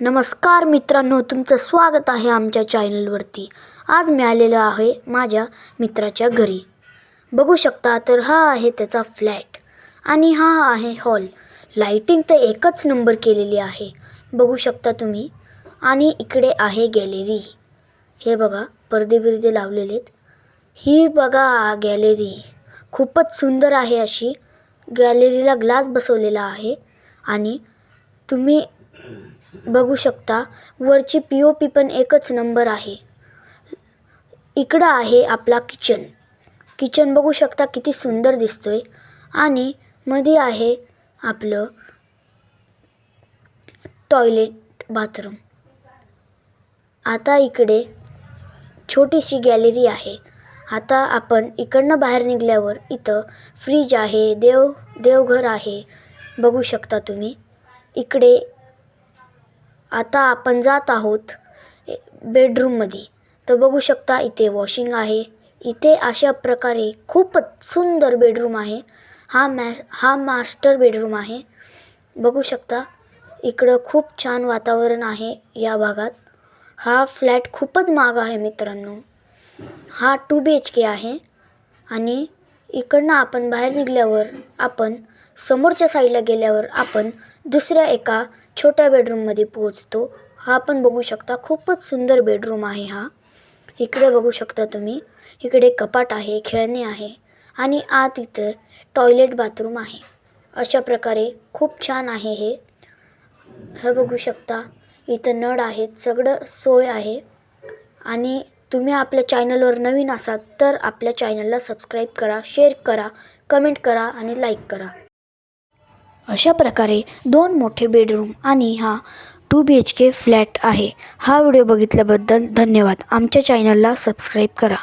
नमस्कार मित्रांनो तुमचं स्वागत आहे आमच्या चॅनलवरती. आज मी आलेलो आहे माझ्या मित्राच्या घरी. बघू शकता तर हा आहे त्याचा फ्लॅट आणि हा आहे हॉल. लाईटिंग तर एकच नंबर केलेली आहे. बघू शकता तुम्ही. आणि इकडे आहे गॅलरी. हे बघा पडदे बिरदे लावलेले आहेत. ही बघा गॅलरी. खूपच सुंदर आहे अशी. गॅलरीला ग्लास बसवलेला आहे. आणि तुम्ही बघू शकता वरची पी ओ पी पण एकच नंबर आहे. इकडं आहे आपला किचन किचन बघू शकता किती सुंदर दिसतोय. आणि मध्ये आहे आपलं टॉयलेट बाथरूम आता इकडे छोटीशी गॅलरी आहे. आता आपण इकडनं बाहेर निघाल्यावर इथं फ्रीज आहे देव देवघर आहे. बघू शकता तुम्ही. इकडे आता आपण जात आहोत बेडरूममध्ये. तर बघू शकता इथे वॉशिंग आहे. इथे अशा प्रकारे खूपच सुंदर बेडरूम आहे. हा मॅ हा मास्टर बेडरूम आहे. बघू शकता इकडं खूप छान वातावरण आहे या भागात. हा फ्लॅट खूपच महाग आहे मित्रांनो. हा टू बी एच के आहे. आणि इकडनं आपण बाहेर निघाल्यावर आपण समोरच्या साईडला गेल्यावर आपण दुसऱ्या एका छोट्या बेडरूममध्ये पोहोचतो. हा पण बघू शकता खूपच सुंदर बेडरूम आहे हा. इकडे बघू शकता तुम्ही. इकडे कपाट आहे खेळणे आहे आणि आत इथं टॉयलेट बाथरूम आहे. अशा प्रकारे खूप छान आहे हे. हे बघू शकता इथं नळ आहेत सगळं सोय आहे. आणि तुम्ही आपल्या चॅनलवर नवीन असाल तर आपल्या चॅनलला सबस्क्राईब करा शेअर करा कमेंट करा आणि लाईक करा. अशा प्रकारे दोन मोठे बेडरूम आणि हा two B H K flat आहे. हा व्हिडिओ बघितल्याबद्दल धन्यवाद. आमच्या चॅनलला सबस्क्राईब करा.